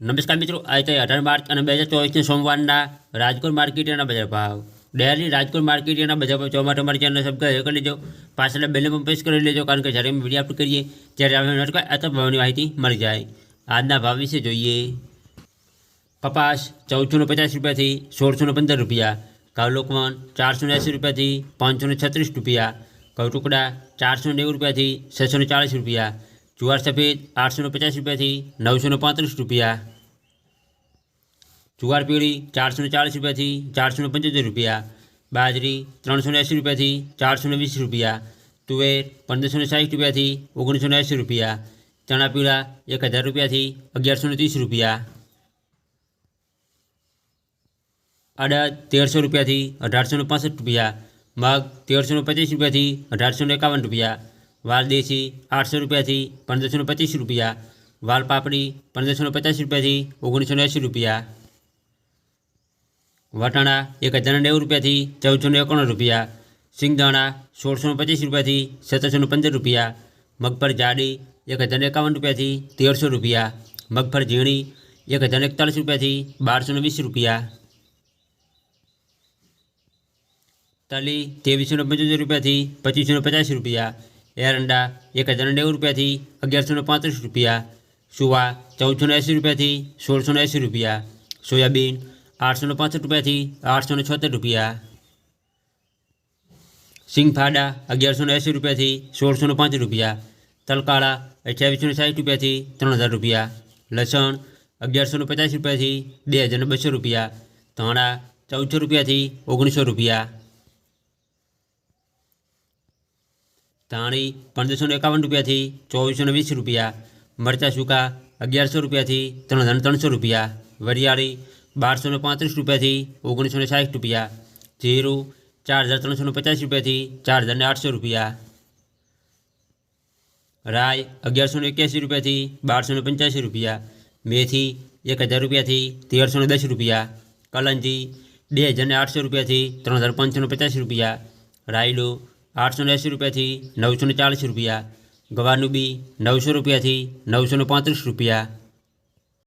નમસ્કાર મિત્રો આજે તો અઢાર માર્ચ અને બે હજાર ચોવીસના સોમવારના રાજકોટ માર્કેટના બજાર ભાવ ડેલી રાજકોટ માર્કેટના બજાર ભાવ જોવા માટે અમારી ચેનલ સબસ્ક્રાઈબ કરી લેજો પાછળ બેલ પણ પ્રેસ કરી લેજો કારણ કે જ્યારે અમે વિડીયો અપલોડ કરીએ ત્યારે આપણે નોટિફાઈ અથવા ભાવની માહિતી મળી જાય આજના ભાવ વિશે જોઈએ કપાસ ચૌદસો ને પચાસ રૂપિયાથી સોળસો ને પંદર રૂપિયા ઘઉં લોકવન ચારસો ને એંસી રૂપિયાથી પાંચસો ને છત્રીસ રૂપિયા ઘઉં ટુકડા ચારસો નેવું રૂપિયાથી છસો ને ચાળીસ રૂપિયા જુવાર સફેદ આઠસો ને પચાસ રૂપિયાથી નવસો ને પાંત્રીસ રૂપિયા જુવાર પીળી ચારસો ને ચાળીસ રૂપિયાથી ચારસો ને પંચોતેર રૂપિયા બાજરી ત્રણસો ને એંસી રૂપિયાથી ચારસો ને વીસ રૂપિયા તુવેર પંદરસો ને સાઠ રૂપિયાથી ઓગણીસો ને એંસી રૂપિયા ચણા પીળા એક હજાર રૂપિયાથી અગિયારસો ને ત્રીસ રૂપિયા અડદ તેરસો રૂપિયાથી અઢારસો ને પાસઠ રૂપિયા મગ તેરસો ને પચીસ રૂપિયાથી અઢારસો ને એકાવન રૂપિયા વાલ દેશી આઠસો રૂપિયાથી પંદરસો ને પચીસ રૂપિયા વાલ પાપડી પંદરસો ને પચાસ રૂપિયાથી ઓગણીસો ને એંસી રૂપિયા વટાણા એક હજાર નેવું રૂપિયાથી ચૌદસો ને એકોણ રૂપિયા સિંગદાણા સોળસો ને પચીસ રૂપિયાથી સત્તરસો ને પંદર રૂપિયા મગફળી જાડી એક હજાર એકાવન રૂપિયાથી તેરસો રૂપિયા મગફળી ઝીણી એક હજાર એકતાલીસ રૂપિયાથી બારસો ને વીસ રૂપિયા તલી ત્રેવીસો ને પંચોતેર રૂપિયાથી પચીસો ને પચાસ રૂપિયા એરંડા એક હજાર નેવું રૂપિયાથી અગિયારસો ને પાંત્રીસ રૂપિયા સુવા ચૌદસો ને એંસી રૂપિયાથી સોળસો ને એંસી રૂપિયા સોયાબીન આઠસો ને પાંસઠ રૂપિયાથી આઠસો ને છોતેર રૂપિયા સિંગફાડા અગિયારસો ને એંસી રૂપિયાથી સોળસો ને પાંચ રૂપિયા તલકાળા અઠ્યાવીસો ને સાઠ રૂપિયાથી ત્રણ હજાર રૂપિયા લસણ અગિયારસો ને પચાસ રૂપિયાથી બે હજાર ને બસો રૂપિયા ધાણા ચૌદસો રૂપિયાથી ઓગણીસો રૂપિયા ધાણી પંદરસો ને એકાવન રૂપિયાથી ચોવીસો ને વીસ રૂપિયા મરચાં સૂકા અગિયારસો રૂપિયાથી ત્રણ હજાર ત્રણસો રૂપિયા વરિયાળી બારસો ને પાંત્રીસ રૂપિયાથી ઓગણીસો ને સાઠ રૂપિયા જીરું ચાર હજાર ત્રણસો ને પચાસ રૂપિયાથી ચાર હજાર ને આઠસો રૂપિયા રાય અગિયારસો ને એક્યાસી રૂપિયાથી બારસો ને પંચ્યાસી રૂપિયા મેથી એક હજાર રૂપિયાથી તેરસો ને દસ રૂપિયા કલંજી બે હજાર ને આઠસો રૂપિયાથી ત્રણ હજાર પાંચસો ને પચાસ રૂપિયા રાયડો આઠસો ને એંસી રૂપિયાથી નવસો ને ચાલીસ રૂપિયા ગવાનું બી નવસો રૂપિયાથી નવસો ને પાંત્રીસ રૂપિયા